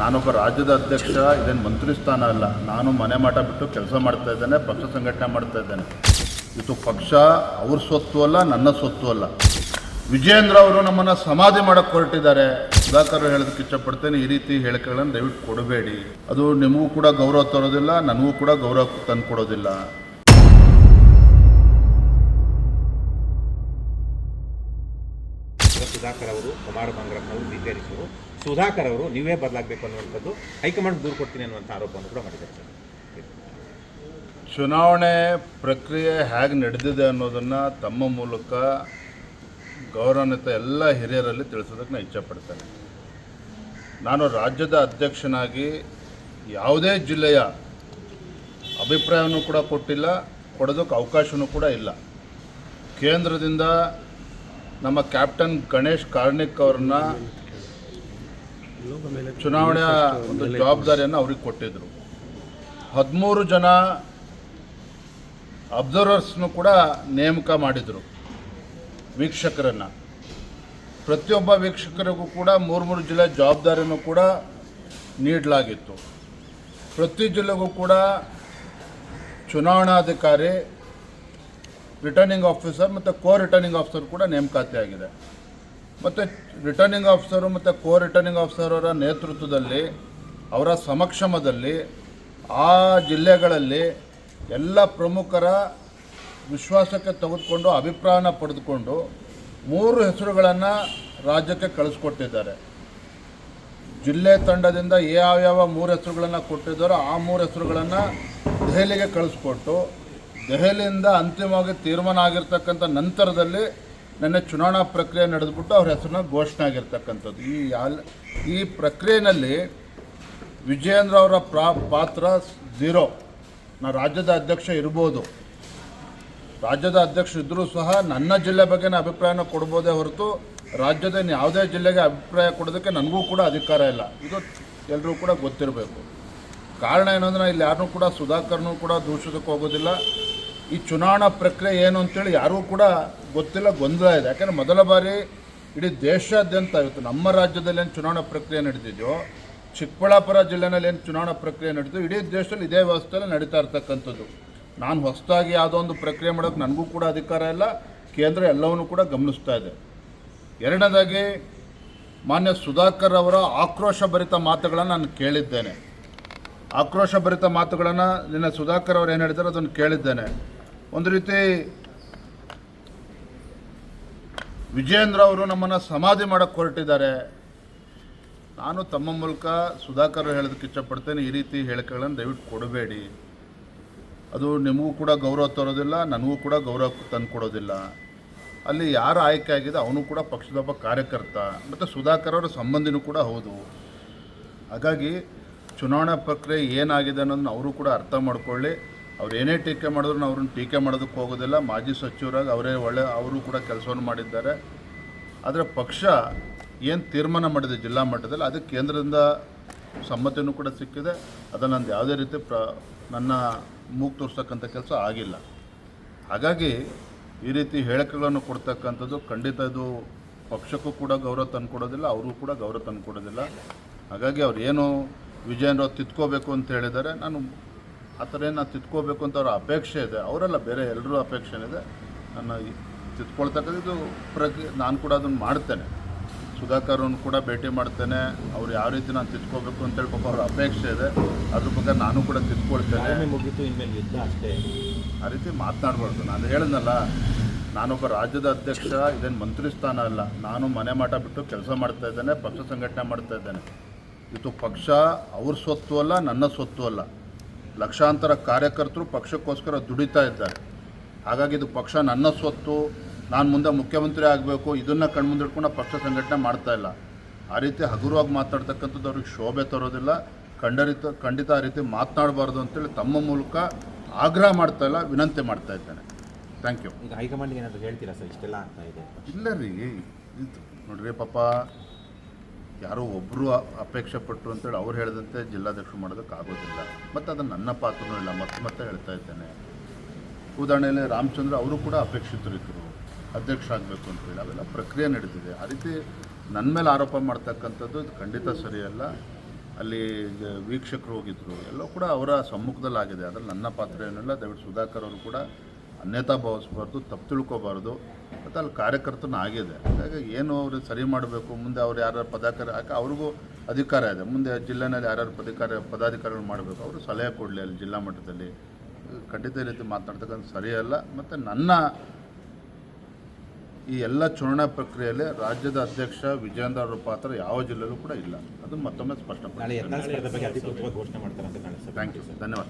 ನಾನೊಬ್ಬ ರಾಜ್ಯದ ಅಧ್ಯಕ್ಷ, ಇದೇನು ಮಂತ್ರಿ ಸ್ಥಾನ ಅಲ್ಲ. ನಾನು ಮನೆ ಮಾಟ ಬಿಟ್ಟು ಕೆಲಸ ಮಾಡ್ತಾ ಇದ್ದೇನೆ, ಪಕ್ಷ ಸಂಘಟನೆ ಮಾಡ್ತಾ ಇದ್ದೇನೆ. ಇದು ಪಕ್ಷ, ಅವ್ರ ಸ್ವತ್ತು ಅಲ್ಲ, ನನ್ನ ಸ್ವತ್ತು ಅಲ್ಲ. ವಿಜಯೇಂದ್ರ ಅವರು ನಮ್ಮನ್ನು ಸಮಾಧಿ ಮಾಡಕ್ಕೆ ಹೊರಟಿದ್ದಾರೆ. ಸುಧಾಕರ್ ಹೇಳೋದಕ್ಕೆ ಇಷ್ಟಪಡ್ತೇನೆ, ಈ ರೀತಿ ಹೇಳಿಕೆಗಳನ್ನು ದಯವಿಟ್ಟು ಕೊಡಬೇಡಿ. ಅದು ನಿಮಗೂ ಕೂಡ ಗೌರವ ತರೋದಿಲ್ಲ, ನನಗೂ ಕೂಡ ಗೌರವ ತಂದು ಕೊಡೋದಿಲ್ಲ. ಸುಧಾಕರ್ ಅವರು, ಕುಮಾರ ಬಂಗಾರಪ್ಪನವರು ಧಿಕ್ಕರಿಸಿದರು ಸುಧಾಕರ್ ಅವರು ನೀವೇ ಬದಲಾಗಬೇಕು ಅನ್ನುವಂಥದ್ದು ಹೈಕಮಾಂಡ್ ದೂರು ಕೊಡ್ತೀನಿ ಅನ್ನುವಂಥ ಆರೋಪವನ್ನು ಕೂಡ ಮಾಡಿದ್ದಾರೆ ಸರ್. ಚುನಾವಣೆ ಪ್ರಕ್ರಿಯೆ ಹೇಗೆ ನಡೆದಿದೆ ಅನ್ನೋದನ್ನು ತಮ್ಮ ಮೂಲಕ ಗೌರವಾನ್ವಿತ ಎಲ್ಲ ಹಿರಿಯರಲ್ಲಿ ತಿಳಿಸೋದಕ್ಕೆ ನಾನು ಇಚ್ಛಪಡ್ತೇನೆ. ನಾನು ರಾಜ್ಯದ ಅಧ್ಯಕ್ಷನಾಗಿ ಯಾವುದೇ ಜಿಲ್ಲೆಯ ಅಭಿಪ್ರಾಯವನ್ನು ಕೂಡ ಕೊಟ್ಟಿಲ್ಲ, ಕೊಡೋದಕ್ಕೆ ಅವಕಾಶವೂ ಕೂಡ ಇಲ್ಲ. ಕೇಂದ್ರದಿಂದ ನಮ್ಮ ಕ್ಯಾಪ್ಟನ್ ಗಣೇಶ್ ಕಾರ್ಣಿಕ್ ಅವ್ರನ್ನ ಚುನಾವಣೆಯ ಒಂದು ಜವಾಬ್ದಾರಿಯನ್ನು ಅವ್ರಿಗೆ ಕೊಟ್ಟಿದ್ದರು ಹದಿಮೂರು ಜನ ಅಬ್ಸರ್ವರ್ಸ್ನು ಕೂಡ ನೇಮಕ ಮಾಡಿದರು ವೀಕ್ಷಕರನ್ನು. ಪ್ರತಿಯೊಬ್ಬ ವೀಕ್ಷಕರಿಗೂ ಕೂಡ ಮೂರು ಮೂರು ಜಿಲ್ಲೆ ಜವಾಬ್ದಾರಿಯನ್ನು ಕೂಡ ನೀಡಲಾಗಿತ್ತು. ಪ್ರತಿ ಜಿಲ್ಲೆಗೂ ಕೂಡ ಚುನಾವಣಾಧಿಕಾರಿ ರಿಟರ್ನಿಂಗ್ ಆಫೀಸರ್ ಮತ್ತು ಕೋ ರಿಟರ್ನಿಂಗ್ ಆಫೀಸರ್ ಕೂಡ ನೇಮಕಾತಿ ಆಗಿದೆ ಮತ್ತು ರಿಟರ್ನಿಂಗ್ ಆಫೀಸರು ಮತ್ತು ಕೋ ರಿಟರ್ನಿಂಗ್ ಅವರ ನೇತೃತ್ವದಲ್ಲಿ, ಅವರ ಸಮಕ್ಷಮದಲ್ಲಿ, ಆ ಜಿಲ್ಲೆಗಳಲ್ಲಿ ಎಲ್ಲ ಪ್ರಮುಖರ ವಿಶ್ವಾಸಕ್ಕೆ ತೆಗೆದುಕೊಂಡು, ಅಭಿಪ್ರಾಯನ ಪಡೆದುಕೊಂಡು ಮೂರು ಹೆಸರುಗಳನ್ನು ರಾಜ್ಯಕ್ಕೆ ಕಳಿಸ್ಕೊಟ್ಟಿದ್ದಾರೆ. ಜಿಲ್ಲೆ ತಂಡದಿಂದ ಯಾವ್ಯಾವ ಮೂರು ಹೆಸರುಗಳನ್ನು ಕೊಟ್ಟಿದ್ದಾರೋ ಆ ಮೂರು ಹೆಸರುಗಳನ್ನು ದೆಹಲಿಗೆ ಕಳಿಸ್ಕೊಟ್ಟು, ದೆಹಲಿಯಿಂದ ಅಂತಿಮವಾಗಿ ತೀರ್ಮಾನ ಆಗಿರ್ತಕ್ಕಂಥ ನಂತರದಲ್ಲಿ ನೆನ್ನೆ ಚುನಾವಣಾ ಪ್ರಕ್ರಿಯೆ ನಡೆದ್ಬಿಟ್ಟು ಅವ್ರ ಹೆಸರನ್ನ ಘೋಷಣೆ ಆಗಿರ್ತಕ್ಕಂಥದ್ದು. ಈ ಯಾಲ್ ಈ ಪ್ರಕ್ರಿಯೆಯಲ್ಲಿ ವಿಜಯೇಂದ್ರ ಅವರ ಪ್ರಾ, ಪಾತ್ರ ಝೀರೋ. ನಾನು ರಾಜ್ಯದ ಅಧ್ಯಕ್ಷ ಇರ್ಬೋದು. ರಾಜ್ಯದ ಅಧ್ಯಕ್ಷ ಇದ್ದರೂ ಸಹ ನನ್ನ ಜಿಲ್ಲೆ ಬಗ್ಗೆ ಅಭಿಪ್ರಾಯನ ಕೊಡ್ಬೋದೇ ಹೊರತು ರಾಜ್ಯದ ಯಾವುದೇ ಜಿಲ್ಲೆಗೆ ಅಭಿಪ್ರಾಯ ಕೊಡೋದಕ್ಕೆ ನನಗೂ ಕೂಡ ಅಧಿಕಾರ ಇಲ್ಲ. ಇದು ಎಲ್ಲರೂ ಕೂಡ ಗೊತ್ತಿರಬೇಕು. ಕಾರಣ ಏನಂದ್ರೆ ಇಲ್ಲಿ ಯಾರನ್ನೂ ಕೂಡ ಸುಧಾಕರ್ನೂ ಕೂಡ ದೂಷಿಸಕ್ಕೆ ಹೋಗೋದಿಲ್ಲ. ಈ ಚುನಾವಣಾ ಪ್ರಕ್ರಿಯೆ ಏನು ಅಂತೇಳಿ ಯಾರೂ ಕೂಡ ಗೊತ್ತಿಲ್ಲ, ಗೊಂದಲ ಇದೆ. ಯಾಕಂದರೆ ಮೊದಲ ಬಾರಿ ಇಡೀ ದೇಶಾದ್ಯಂತ ಇವತ್ತು ನಮ್ಮ ರಾಜ್ಯದಲ್ಲಿ ಏನು ಚುನಾವಣಾ ಪ್ರಕ್ರಿಯೆ ನಡೆದಿದೆಯೋ ಚಿಕ್ಕಬಳ್ಳಾಪುರ ಜಿಲ್ಲೆನಲ್ಲಿ ಏನು ಚುನಾವಣಾ ಪ್ರಕ್ರಿಯೆ ನಡೆದು ಇಡೀ ದೇಶದಲ್ಲಿ ಇದೇ ವ್ಯವಸ್ಥೆಯಲ್ಲಿ ನಡೀತಾ ಇರ್ತಕ್ಕಂಥದ್ದು. ನಾನು ಹೊಸದಾಗಿ ಯಾವುದೋ ಒಂದು ಪ್ರಕ್ರಿಯೆ ಮಾಡೋಕ್ಕೆ ನನಗೂ ಕೂಡ ಅಧಿಕಾರ ಇಲ್ಲ, ಕೇಂದ್ರ ಎಲ್ಲವನ್ನೂ ಕೂಡ ಗಮನಿಸ್ತಾ ಇದೆ. ಎರಡನೇದಾಗಿ, ಮಾನ್ಯ ಸುಧಾಕರ್ ಅವರ ಆಕ್ರೋಶಭರಿತ ಮಾತುಗಳನ್ನು ನಾನು ಕೇಳಿದ್ದೇನೆ. ಆಕ್ರೋಶಭರಿತ ಮಾತುಗಳನ್ನು ನಿನ್ನೆ ಸುಧಾಕರ್ ಅವರು ಏನು ಹೇಳಿದ್ದಾರೆ ಅದನ್ನು ಕೇಳಿದ್ದೇನೆ. ಒಂದು ರೀತಿ ವಿಜಯೇಂದ್ರ ಅವರು ನಮ್ಮನ್ನು ಸಮಾಧಿ ಮಾಡಕ್ಕೆ ಹೊರಟಿದ್ದಾರೆ. ನಾನು ತಮ್ಮ ಮೂಲಕ ಸುಧಾಕರ್ ಹೇಳೋದಕ್ಕೆ ಇಷ್ಟಪಡ್ತೇನೆ, ಈ ರೀತಿ ಹೇಳಿಕೆಗಳನ್ನು ದಯವಿಟ್ಟು ಕೊಡಬೇಡಿ. ಅದು ನಿಮಗೂ ಕೂಡ ಗೌರವ ತರೋದಿಲ್ಲ, ನನಗೂ ಕೂಡ ಗೌರವ ತಂದು ಕೊಡೋದಿಲ್ಲ ಅಲ್ಲಿ ಯಾರು ಆಯ್ಕೆ ಆಗಿದೆ ಅವನು ಕೂಡ ಪಕ್ಷದೊಬ್ಬ ಕಾರ್ಯಕರ್ತ. ಮತ್ತು ಸುಧಾಕರ್ ಅವರ ಸಂಬಂಧಿನೂ ಕೂಡ ಹೌದು. ಹಾಗಾಗಿ ಚುನಾವಣಾ ಪ್ರಕ್ರಿಯೆ ಏನಾಗಿದೆ ಅನ್ನೋದನ್ನ ಅವರು ಕೂಡ ಅರ್ಥ ಮಾಡ್ಕೊಳ್ಳಿ. ಅವ್ರು ಏನೇ ಟೀಕೆ ಮಾಡಿದ್ರು ಅವ್ರನ್ನ ಟೀಕೆ ಮಾಡೋದಕ್ಕೆ ಹೋಗೋದಿಲ್ಲ. ಮಾಜಿ ಸಚಿವರಾಗಿ ಅವರೇ ಒಳ್ಳೆ ಅವರು ಕೂಡ ಕೆಲಸವನ್ನು ಮಾಡಿದ್ದಾರೆ. ಆದರೆ ಪಕ್ಷ ಏನು ತೀರ್ಮಾನ ಮಾಡಿದೆ ಜಿಲ್ಲಾ ಮಟ್ಟದಲ್ಲಿ ಅದಕ್ಕೆ ಕೇಂದ್ರದಿಂದ ಸಮ್ಮತಿನೂ ಕೂಡ ಸಿಕ್ಕಿದೆ. ಅದನ್ನು ನಂದು ಯಾವುದೇ ರೀತಿ ಪ್ರ, ನನ್ನ ಮೂಗು ತೋರಿಸ್ತಕ್ಕಂಥ ಕೆಲಸ ಆಗಿಲ್ಲ. ಹಾಗಾಗಿ ಈ ರೀತಿ ಹೇಳಿಕೆಗಳನ್ನು ಕೊಡ್ತಕ್ಕಂಥದ್ದು ಖಂಡಿತ ಇದು ಪಕ್ಷಕ್ಕೂ ಕೂಡ ಗೌರವ ತಂದುಕೊಡೋದಿಲ್ಲ ಅವರೂ ಕೂಡ ಗೌರವ ತಂದುಕೊಡೋದಿಲ್ಲ. ಹಾಗಾಗಿ ಅವ್ರು ಏನು ವಿಜಯನ ತಿತ್ಕೋಬೇಕು ಅಂತ ಹೇಳಿದ್ದಾರೆ. ನಾನು ಆ ಥರ ಏನು ನಾನು ತಿದ್ಕೋಬೇಕು ಅಂತ ಅವ್ರ ಅಪೇಕ್ಷೆ ಇದೆ. ಅವರೆಲ್ಲ ಬೇರೆ ಎಲ್ಲರೂ ಅಪೇಕ್ಷೆ ಇದೆ ನನ್ನ ಈ ತಿದ್ಕೊಳ್ತಕ್ಕಂಥದ್ದು ಪ್ರಕ್ರಿಯೆ ನಾನು ಕೂಡ ಅದನ್ನು ಮಾಡ್ತೇನೆ. ಸುಧಾಕರನ್ನು ಕೂಡ ಭೇಟಿ ಮಾಡ್ತೇನೆ. ಅವ್ರು ಯಾವ ರೀತಿ ನಾನು ತಿದ್ಕೋಬೇಕು ಅಂತೇಳಿ ಪಾಪ ಅವ್ರ ಅಪೇಕ್ಷೆ ಇದೆ. ಅದ್ರ ಬಗ್ಗೆ ನಾನು ಕೂಡ ತಿದ್ಕೊಳ್ತೇನೆ ಮುಗಿತು ಮುಗೀತು ಇನ್ಮೇಲೆ ಯುದ್ಧ ಅಷ್ಟೇ. ಆ ರೀತಿ ಮಾತನಾಡಬಾರ್ದು. ನಾನು ಹೇಳಿದ್ನಲ್ಲ ನಾನೊಬ್ಬ ರಾಜ್ಯದ ಅಧ್ಯಕ್ಷ ಇದೇನು ಮಂತ್ರಿ ಸ್ಥಾನ ಅಲ್ಲ. ನಾನು ಮನೆ ಮಾಟ ಬಿಟ್ಟು ಕೆಲಸ ಮಾಡ್ತಾ ಇದ್ದೇನೆ ಪಕ್ಷ ಸಂಘಟನೆ ಮಾಡ್ತಾ ಇದ್ದೇನೆ. ಇದು ಪಕ್ಷ ಅವ್ರ ಸ್ವತ್ತು ಅಲ್ಲ ನನ್ನ ಸ್ವತ್ತು ಅಲ್ಲ. ಲಕ್ಷಾಂತರ ಕಾರ್ಯಕರ್ತರು ಪಕ್ಷಕ್ಕೋಸ್ಕರ ದುಡಿತಾ ಇದ್ದಾರೆ. ಹಾಗಾಗಿ ಇದು ಪಕ್ಷ ನನ್ನ ಸ್ವತ್ತು ನಾನು ಮುಂದೆ ಮುಖ್ಯಮಂತ್ರಿ ಆಗಬೇಕು ಇದನ್ನು ಕಣ್ಮುಂದಿಟ್ಕೊಂಡು ಪಕ್ಷ ಸಂಘಟನೆ ಮಾಡ್ತಾ ಇಲ್ಲ. ಆ ರೀತಿ ಹಗುರವಾಗಿ ಮಾತಾಡ್ತಕ್ಕಂಥದ್ದು ಅವ್ರಿಗೆ ಶೋಭೆ ತರೋದಿಲ್ಲ. ಖಂಡರಿತ ಖಂಡಿತ ಆ ರೀತಿ ಮಾತನಾಡಬಾರ್ದು ಅಂತೇಳಿ ತಮ್ಮ ಮೂಲಕ ಆಗ್ರಹ ಮಾಡ್ತಾ ಇಲ್ಲ ವಿನಂತಿ ಮಾಡ್ತಾ ಇದ್ದೇನೆ. ಥ್ಯಾಂಕ್ ಯು ಈಗ ಹೈಕಮಾಂಡ್ಗೆ ಏನಾದರೂ ಹೇಳ್ತೀರಾ ಸರ್ ಇಷ್ಟೆಲ್ಲ ಆಗ್ತಾ ಇದೆ? ಇಲ್ಲ ರೀ. ನೋಡ್ರಿ ಪಾಪ ಯಾರೋ ಒಬ್ಬರು ಅಪೇಕ್ಷೆ ಪಟ್ಟರು ಅಂತೇಳಿ ಅವ್ರು ಹೇಳಿದಂತೆ ಜಿಲ್ಲಾಧ್ಯಕ್ಷರು ಮಾಡೋದಕ್ಕೆ ಆಗೋದಿಲ್ಲ. ಮತ್ತು ಅದು ನನ್ನ ಪಾತ್ರನೂ ಇಲ್ಲ, ಮತ್ತೆ ಮತ್ತೆ ಹೇಳ್ತಾ ಇದ್ದೇನೆ. ಉದಾಹರಣೆಯಲ್ಲಿ ರಾಮಚಂದ್ರ ಅವರು ಕೂಡ ಅಪೇಕ್ಷಿತರಿದ್ದರು. ಅಧ್ಯಕ್ಷ ಆಗಬೇಕು ಅಂತೇಳಿ ಅವೆಲ್ಲ ಪ್ರಕ್ರಿಯೆ ನಡೆದಿದೆ. ಆ ರೀತಿ ನನ್ನ ಮೇಲೆ ಆರೋಪ ಮಾಡ್ತಕ್ಕಂಥದ್ದು ಇದು ಖಂಡಿತ ಸರಿಯಲ್ಲ. ಅಲ್ಲಿ ವೀಕ್ಷಕರು ಹೋಗಿದ್ರು. ಎಲ್ಲೋ ಕೂಡ ಅವರ ಸಮ್ಮುಖದಲ್ಲಾಗಿದೆ. ಅದ್ರಲ್ಲಿ ನನ್ನ ಪಾತ್ರ ಏನಿಲ್ಲ. ದಯವಿಟ್ಟು ಸುಧಾಕರ್ ಅವರು ಕೂಡ ಅನ್ಯತಾ ಭಾವಿಸ್ಬಾರ್ದು ತಪ್ಪು ತಿಳ್ಕೊಬಾರ್ದು. ಮತ್ತು ಅಲ್ಲಿ ಕಾರ್ಯಕರ್ತನ ಆಗಿದೆ. ಹಾಗಾಗಿ ಏನು ಅವರು ಸರಿ ಮಾಡಬೇಕು ಮುಂದೆ ಅವ್ರು ಯಾರ್ಯಾರು ಪದಾಧಿಕಾರಿ ಹಾಕಿ ಅವ್ರಿಗೂ ಅಧಿಕಾರ ಇದೆ. ಮುಂದೆ ಜಿಲ್ಲೆನಲ್ಲಿ ಯಾರ್ಯಾರು ಪದಾಧಿಕಾರಿ ಪದಾಧಿಕಾರಿಗಳು ಮಾಡಬೇಕು. ಅವರು ಸಲಹೆ ಕೊಡಲಿ ಅಲ್ಲಿ ಜಿಲ್ಲಾ ಮಟ್ಟದಲ್ಲಿ. ಖಂಡಿತ ರೀತಿ ಮಾತನಾಡ್ತಕ್ಕಂಥ ಸರಿಯಲ್ಲ ಮತ್ತು ನನ್ನ ಈ ಎಲ್ಲ ಚುನಾವಣಾ ಪ್ರಕ್ರಿಯೆಯಲ್ಲಿ ರಾಜ್ಯದ ಅಧ್ಯಕ್ಷ ವಿಜೇಂದ್ರ ಅವರ ಪಾತ್ರ ಯಾವ ಜಿಲ್ಲೆಯಲ್ಲೂ ಕೂಡ ಇಲ್ಲ. ಅದು ಮತ್ತೊಮ್ಮೆ ಸ್ಪಷ್ಟಪಡಿಸಿ. ಥ್ಯಾಂಕ್ ಯು ಧನ್ಯವಾದ.